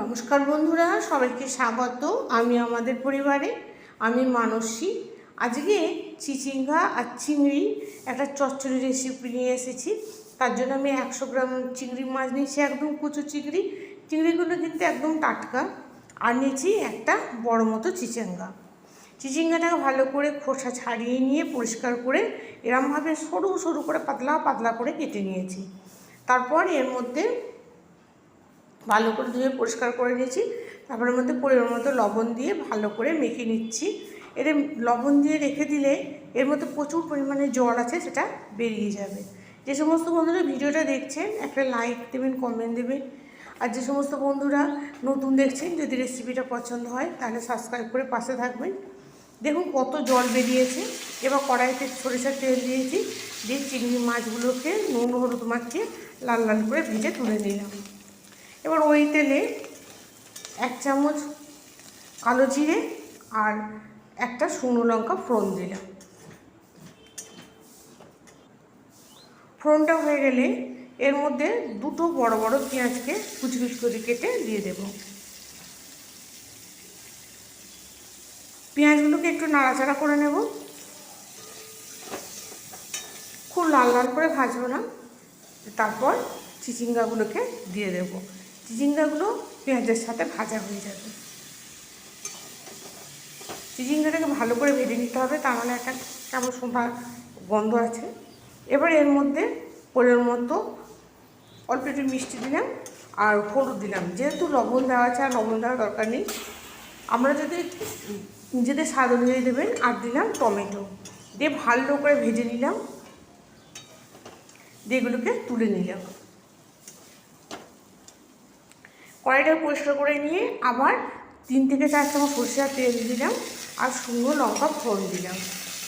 নমস্কার বন্ধুরা, সবাইকে স্বাগত আমি আমাদের পরিবারে, আমি মানসী। আজকে চিচিঙ্গা আর চিংড়ি একটা চচ্চড়ি রেসিপি নিয়ে এসেছি। তার জন্য আমি একশো গ্রাম চিংড়ি মাছ নিয়েছি, একদম কুচু চিংড়ি। চিংড়িগুলো কিন্তু একদম টাটকা। আর নিয়েছি একটা বড় মতো চিচিঙ্গা। চিচিঙ্গাটাকে ভালো করে খোসা ছাড়িয়ে নিয়ে পরিষ্কার করে এরমভাবে সরু সরু করে পাতলা পাতলা করে কেটে নিয়েছি। তারপর এর মধ্যে ভালো করে ধুয়ে পরিষ্কার করে নিয়েছি। তারপরের মধ্যে পরিমাণ মতো লবণ দিয়ে ভালো করে মেখে নিচ্ছি। এর লবণ দিয়ে রেখে দিলে এর মধ্যে প্রচুর পরিমাণে জল আছে, সেটা বেরিয়ে যাবে। যে সমস্ত বন্ধুরা ভিডিওটা দেখছেন, একটা লাইক দেবেন কমেন্ট দেবেন। আর যে সমস্ত বন্ধুরা নতুন দেখছেন, যদি রেসিপিটা পছন্দ হয়, তাহলে সাবস্ক্রাইব করে পাশে থাকবেন। দেখুন কত জল বেরিয়েছে। এবার কড়াইতে সরিষার তেল দিয়েছি, দিয়ে চিংড়ি মাছগুলোকে নুন হলুদ মাখিয়ে লাল লাল করে ভেজে তুলে নিলাম। এবার ওই তেলে এক চামচ কালো জিরে আর একটা শুকনো লঙ্কা ফোড়ন দিলাম। ফোড়নটা হয়ে গেলে এর মধ্যে দুটো বড় বড় পেঁয়াজকে কুচি কুচি করে কেটে দিয়ে দেব। পেঁয়াজগুলোকে একটু নাড়াচাড়া করে নেব। খুব লাল লাল করে ভাজবো না। তারপর চিচিঙ্গাগুলোকে দিয়ে দেবো। চিচিঙ্গাগুলো পেঁয়াজের সাথে ভাজা হয়ে যাবে। চিচিঙ্গাটাকে ভালো করে ভেজে নিতে হবে, তাহলে একটা কেমন সোঁটা গন্ধ আছে। এবার এর মধ্যে পরিমাণ মতো অল্প একটু মিষ্টি দিলাম আর হলুদ দিলাম। যেহেতু লবণ দেওয়া আছে আর লবণ দেওয়ার দরকার নেই, আমরা যদি নিজেদের স্বাদ অনুযায়ী দেবেন, আর দিলাম টমেটো। দিয়ে ভালো করে ভেজে নিলাম। দিয়ে এগুলোকে তুলে নিলাম। কড়াইটা পরিষ্কার করে নিয়ে আবার তিন থেকে চার চামচ সরষের তেল দিলাম আর শুকনো লঙ্কা ফোড়ন দিলাম।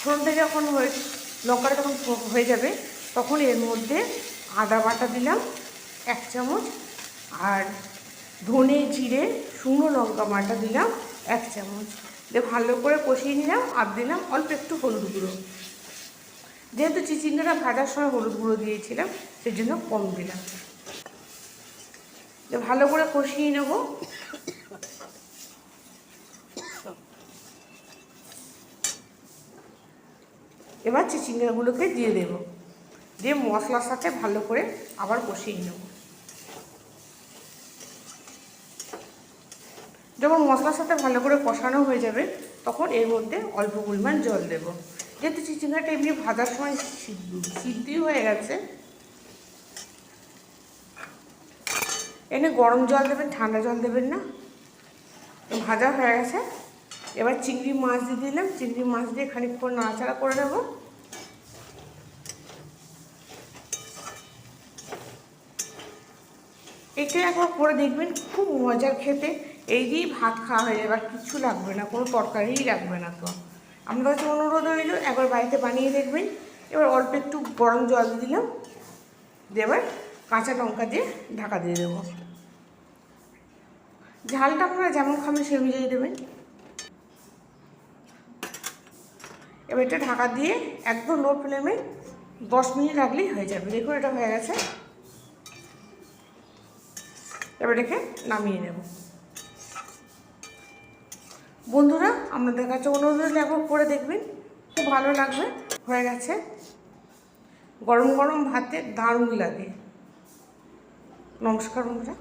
ফোড়নটা যখন হয়ে, লঙ্কাটা যখন হয়ে যাবে, তখন এর মধ্যে আদা বাটা দিলাম, এক চামচ, আর ধনে জিরে, শুকনো লঙ্কা বাটা দিলাম, এক চামচ। দিয়ে ভালো করে কষিয়ে নিলাম আর দিলাম অল্প একটু হলুদ গুঁড়ো। যেহেতু চিচিঙ্গাটা ভাজার সময় হলুদ গুঁড়ো দিয়েছিলাম সেই জন্য কম দিলাম। ভালো করে কষিয়ে নেব। এবার চিচিঙ্গাগুলোকে দিয়ে দেব। দিয়ে মশলার সাথে ভালো করে আবার কষিয়ে নেব। যখন মশলার সাথে ভালো করে কষানো হয়ে যাবে, তখন এর মধ্যে অল্প পরিমাণ জল দেব। যেহেতু চিচিঙ্গাটা এমনি ভাজার সময় সিদ্ধি হয়ে গেছে এনে গরম জল দেবেন, ঠান্ডা জল দেবেন না। ভাজা হয়ে গেছে। এবার চিংড়ি মাছ দিয়ে দিলাম। চিংড়ি মাছ দিয়ে খানিকক্ষণ নাড়াচাড়া করে নেব। এটা একবার করে দেখবেন, খুব মজার খেতে। এই দিয়েই ভাত খাওয়া হয়ে যাবে কিচ্ছু লাগবে না, কোনো তরকারিই লাগবে না তো। আপনার কাছে অনুরোধ রইল, একবার বাড়িতে বানিয়ে দেখবেন। এবার অল্প একটু গরম জল দিয়ে দিলাম। দেবার কাঁচা লঙ্কা দিয়ে ঢাকা দিয়ে দেবো। ঝালটা আপনারা যেমন খাবেন সে অনুযায়ী দেবেন। এবার এটা ঢাকা দিয়ে একদম লো ফ্লেমে দশ মিনিট রাখলেই হয়ে যাবে। দেখুন এটা হয়ে গেছে। এবার রেখে নামিয়ে নেব। বন্ধুরা, আপনাদের কাছে অনুরোধ একবার করে দেখবেন। খুব ভালো লাগবে। হয়ে গেছে। গরম গরম ভাতে দারুণ লাগে। নমস্কার বন্ধুরা।